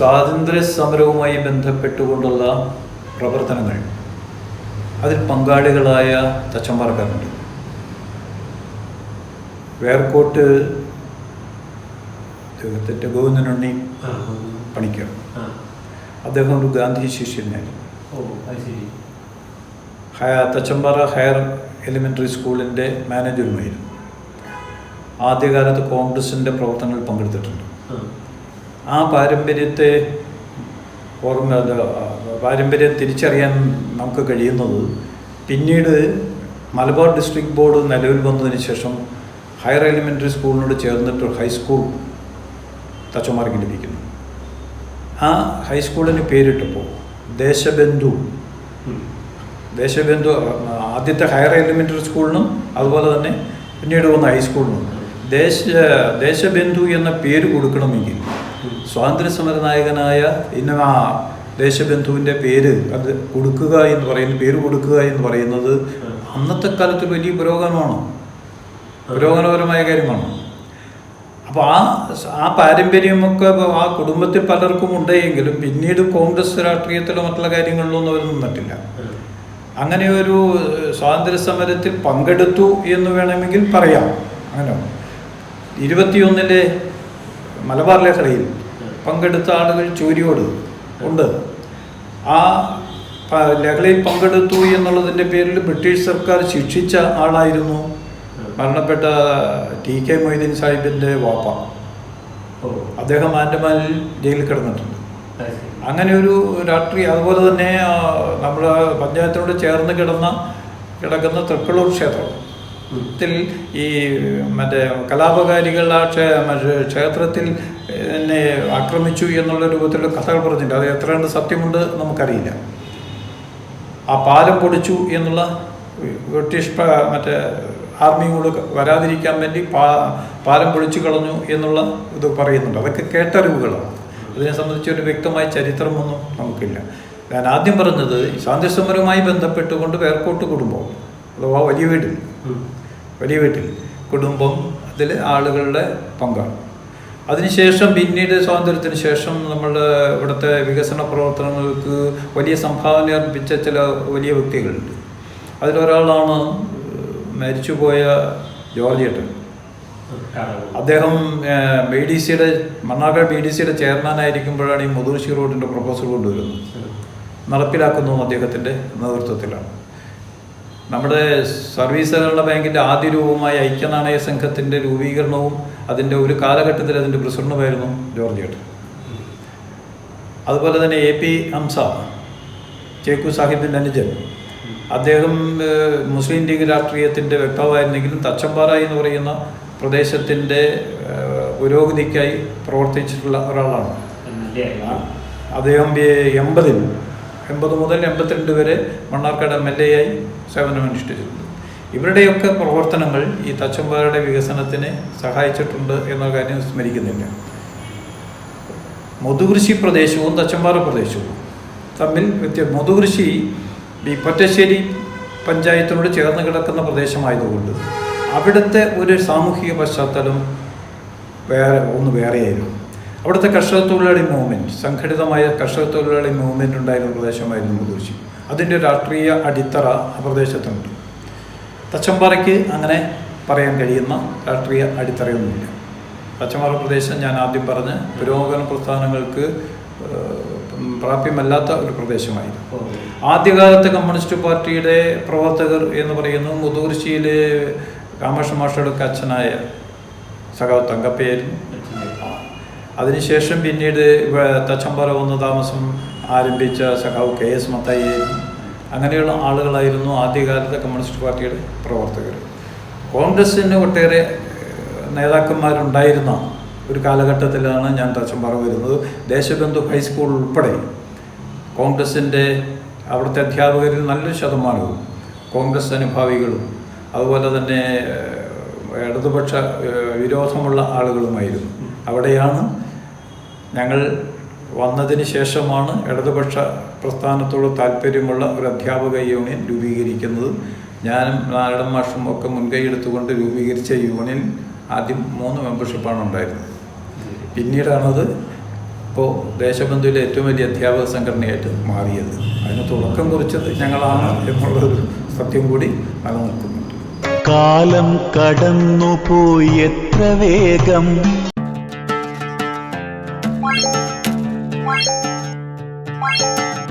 സ്വാതന്ത്ര്യ സമരവുമായി ബന്ധപ്പെട്ടുകൊണ്ടുള്ള പ്രവർത്തനങ്ങൾ. അതിൽ പങ്കാളികളായ തച്ചമ്പാർക്കാരുണ്ട് വേർക്കോട്ട് അദ്ദേഹത്തിന്റെ ഗോവിന്ദനുണ്ണി പണിക്കർ. അദ്ദേഹം ഒരു ഗാന്ധി ശിഷ്യനായിരുന്നു ഓ അത് ശരി. ഹയ തച്ചമ്പാറ ഹയർ എലിമെന്ററി സ്കൂളിന്റെ മാനേജറുമായിരുന്നു ആദ്യകാലത്ത് കോൺഗ്രസിന്റെ പ്രവർത്തനങ്ങളിൽ പങ്കെടുത്തിട്ടുണ്ട്. ആ. പാരമ്പര്യത്തെ ഓർമ്മ പാരമ്പര്യം തിരിച്ചറിയാൻ നമുക്ക് കഴിയുന്നത് പിന്നീട് മലബാർ ഡിസ്ട്രിക്ട് ബോർഡ് നിലവിൽ വന്നതിന് ശേഷം ഹയർ എലിമെന്ററി സ്കൂളിനോട് ചേർന്നിട്ട് ഹൈസ്കൂൾ തച്ചമാർക്ക് ലഭിക്കുന്നു ആ ഹൈസ്കൂളിന് പേരിട്ടപ്പോൾ ദേശബന്ധു. ദേശബന്ധു ആദ്യത്തെ ഹയർ എലിമെന്ററി സ്കൂളിനും അതുപോലെ തന്നെ പിന്നീട് വന്ന ഹൈസ്കൂളിനും ദേശ ദേശബന്ധു എന്ന പേര് കൊടുക്കണമെങ്കിൽ സ്വാതന്ത്ര്യ സമര നായകനായ ഇന്ന ദേശബന്ധുവിന്റെ പേര് അത് കൊടുക്കുക എന്ന് പറയുന്നത് പേര് കൊടുക്കുക എന്ന് പറയുന്നത് അന്നത്തെ കാലത്ത് വലിയ പുരോഗമനമാണ്. പുരോഗമനപരമായ കാര്യമാണ്. അപ്പോൾ ആ ആ പാരമ്പര്യമൊക്കെ ആ കുടുംബത്തിൽ പലർക്കും ഉണ്ടെങ്കിലും പിന്നീട് കോൺഗ്രസ് രാഷ്ട്രീയത്തിലോ മറ്റുള്ള കാര്യങ്ങളിലൊന്നും അവർ നിന്നിട്ടില്ല. അങ്ങനെ ഒരു സ്വാതന്ത്ര്യ സമരത്തിൽ പങ്കെടുത്തു എന്ന് വേണമെങ്കിൽ പറയാം. അങ്ങനെ. ഇരുപത്തിയൊന്നിലെ മലബാർ ലഹളയിൽ പങ്കെടുത്ത ആളുകൾ ചൂരിയോട് ഉണ്ട്. ആ ലഹളയിൽ പങ്കെടുത്തു എന്നുള്ളതിന്റെ പേരിൽ ബ്രിട്ടീഷ് സർക്കാർ ശിക്ഷിച്ച ആളായിരുന്നു മരണപ്പെട്ട ടി കെ മൊയ്തീൻ സാഹിബിന്റെ വാപ്പ. അദ്ദേഹം ആൻഡമാനിൽ ജയിലിൽ കിടന്നിട്ടുണ്ട്. അങ്ങനെ ഒരു രാഷ്ട്രീയ അതുപോലെ തന്നെ നമ്മൾ പഞ്ചായത്തിനോട് ചേർന്ന് കിടന്ന കിടക്കുന്ന തൃക്കളൂർ ക്ഷേത്രം. ത്തിൽ ഈ മറ്റേ കലാപകാരികൾ ആ ക്ഷേത്രത്തിൽ എന്നെ ആക്രമിച്ചു എന്നുള്ള രൂപത്തിലുള്ള കഥകൾ പറഞ്ഞിട്ടുണ്ട്. അത് എത്ര സത്യമുണ്ട് നമുക്കറിയില്ല. ആ പാലം പൊടിച്ചു എന്നുള്ള ബ്രിട്ടീഷ് മറ്റേ ആർമിയും കൂടെ വരാതിരിക്കാൻ വേണ്ടി പാ പാലം പൊളിച്ചു കളഞ്ഞു എന്നുള്ള ഇത് പറയുന്നുണ്ട്. അതൊക്കെ കേട്ടറിവുകളാണ്. അതിനെ സംബന്ധിച്ച് ഒരു വ്യക്തമായ ചരിത്രമൊന്നും നമുക്കില്ല. ഞാൻ ആദ്യം പറഞ്ഞത് ശാന്തി സ്വാതന്ത്ര്യസമരവുമായി ബന്ധപ്പെട്ടുകൊണ്ട് വേർക്കോട്ട് കുടുംബം. അഥവാ വലിയ വീട്ടിൽ. വലിയ വീട്ടിൽ. കുടുംബം അതിൽ ആളുകളുടെ പങ്കാണ്. അതിനുശേഷം പിന്നീട് സ്വാതന്ത്ര്യത്തിന് ശേഷം നമ്മളുടെ ഇവിടുത്തെ വികസന പ്രവർത്തനങ്ങൾക്ക് വലിയ സംഭാവന അർപ്പിച്ച ചില വലിയ വ്യക്തികളുണ്ട്. അതിലൊരാളാണ് മരിച്ചുപോയ ജോർജ് ഏട്ടൻ. അദ്ദേഹം ബി ഡി സിയുടെ മണ്ണാർക്കാട് ബി ഡി സിയുടെ ചെയർമാനായിരിക്കുമ്പോഴാണ് ഈ മുതിർശി റോഡിന്റെ പ്രപ്പോസൽ കൊണ്ടുവരുന്നത്. നടപ്പിലാക്കുന്നതും അദ്ദേഹത്തിന്റെ നേതൃത്വത്തിലാണ്. നമ്മുടെ സർവീസ് സഹകരണ ബാങ്കിന്റെ ആദ്യ രൂപമായ ഐക്യനാണയ സംഘത്തിന്റെ രൂപീകരണവും അതിന്റെ ഒരു കാലഘട്ടത്തിൽ അതിന്റെ പ്രസിഡന്റുമായിരുന്നു ജോർജ് ഏട്ടൻ. അതുപോലെ തന്നെ എ പി ഹംസ ചേക്കു സാഹിബിന്റെ അനുജൻ. അദ്ദേഹം മുസ്ലിം ലീഗ് രാഷ്ട്രീയത്തിന്റെ വ്യക്തമായിരുന്നെങ്കിലും തച്ചമ്പാറ എന്ന് പറയുന്ന പ്രദേശത്തിന്റെ പുരോഗതിക്കായി പ്രവർത്തിച്ചിട്ടുള്ള ഒരാളാണ്. അദ്ദേഹം എൺപതിൽ എൺപത് മുതൽ എൺപത്തിരണ്ട് വരെ മണ്ണാർക്കാട് എം എൽ എ ആയി സേവനമനുഷ്ഠിച്ചിട്ടുണ്ട് ഇവരുടെയൊക്കെ പ്രവർത്തനങ്ങൾ ഈ തച്ചമ്പാറയുടെ വികസനത്തിന് സഹായിച്ചിട്ടുണ്ട് എന്ന കാര്യം സ്മരിക്കുന്നില്ല മുതുകൃഷി പ്രദേശവും തച്ചമ്പാറ പ്രദേശവും തമ്മിൽ വ്യത്യ മുതുകൃഷി ഈ പൊറ്റശ്ശേരി പഞ്ചായത്തിനോട് ചേർന്ന് കിടക്കുന്ന പ്രദേശമായതുകൊണ്ട് അവിടുത്തെ ഒരു സാമൂഹിക പശ്ചാത്തലം വേറെ ഒന്ന് വേറെയായിരുന്നു. അവിടുത്തെ കർഷക തൊഴിലാളി മൂവ്മെന്റ് സംഘടിതമായ കർഷക തൊഴിലാളി മൂവ്മെന്റ് ഉണ്ടായിരുന്ന പ്രദേശമായിരുന്നു മുതിർച്ചി അതിന്റെ രാഷ്ട്രീയ അടിത്തറ ആ പ്രദേശത്തുണ്ട്. തച്ചമ്പാറയ്ക്ക് അങ്ങനെ പറയാൻ കഴിയുന്ന രാഷ്ട്രീയ അടിത്തറയൊന്നുമില്ല. തച്ചമ്പാറ പ്രദേശം ഞാൻ ആദ്യം പറഞ്ഞ് പുരോഗമന പ്രസ്ഥാനങ്ങൾക്ക് പ്രാപ്യമല്ലാത്ത ഒരു പ്രദേശമായിരുന്നു. ആദ്യകാലത്ത് കമ്മ്യൂണിസ്റ്റ് പാർട്ടിയുടെ പ്രവർത്തകർ എന്ന് പറയുന്നു മുതൂർച്ചിയിലെ രാമകൃഷ്ണ മാഷയുടെ അച്ഛനായ സഖാവ് തങ്കപ്പയായിരുന്നു. അതിനുശേഷം പിന്നീട് ഇവ തച്ചമ്പാറ വന്ന് താമസം ആരംഭിച്ച സഖാവ് കെ എസ് മത്തായിരുന്നു അങ്ങനെയുള്ള ആളുകളായിരുന്നു ആദ്യകാലത്തെ കമ്മ്യൂണിസ്റ്റ് പാർട്ടിയുടെ പ്രവർത്തകർ. കോൺഗ്രസ്സിന് ഒട്ടേറെ നേതാക്കന്മാരുണ്ടായിരുന്ന ഒരു കാലഘട്ടത്തിലാണ് ഞാൻ തച്ചമ്പാറ വരുന്നത്. ദേശബന്ധു ഹൈസ്കൂൾ ഉൾപ്പെടെ കോൺഗ്രസിന്റെ അവിടുത്തെ അധ്യാപകരിൽ നല്ലൊരു ശതമാനവും കോൺഗ്രസ് അനുഭാവികളും അതുപോലെ തന്നെ ഇടതുപക്ഷ വിരോധമുള്ള ആളുകളുമായിരുന്നു. അവിടെയാണ് ഞങ്ങൾ വന്നതിന് ശേഷമാണ് ഇടതുപക്ഷ പ്രസ്ഥാനത്തോട് താല്പര്യമുള്ള ഒരു അധ്യാപക യൂണിയൻ രൂപീകരിക്കുന്നത്. ഞാനും നാരായണ മാഷും ഒക്കെ മുൻകൈ എടുത്തുകൊണ്ട് രൂപീകരിച്ച യൂണിയൻ ആദ്യം മൂന്ന് മെമ്പർഷിപ്പാണ് ഉണ്ടായിരുന്നത്. പിന്നീടാണത് ഇപ്പോൾ ദേശബന്ധുവിലെ ഏറ്റവും വലിയ അധ്യാപക സംഘടനയായിട്ട് മാറിയത്. അതിന് തുടക്കം കുറിച്ചത് ഞങ്ങളാണ് എന്നുള്ളൊരു സത്യം കൂടി നിലനിൽക്കുന്നുണ്ട് കാലം കടന്നുപോയി എത്ര വേഗം? Thank you.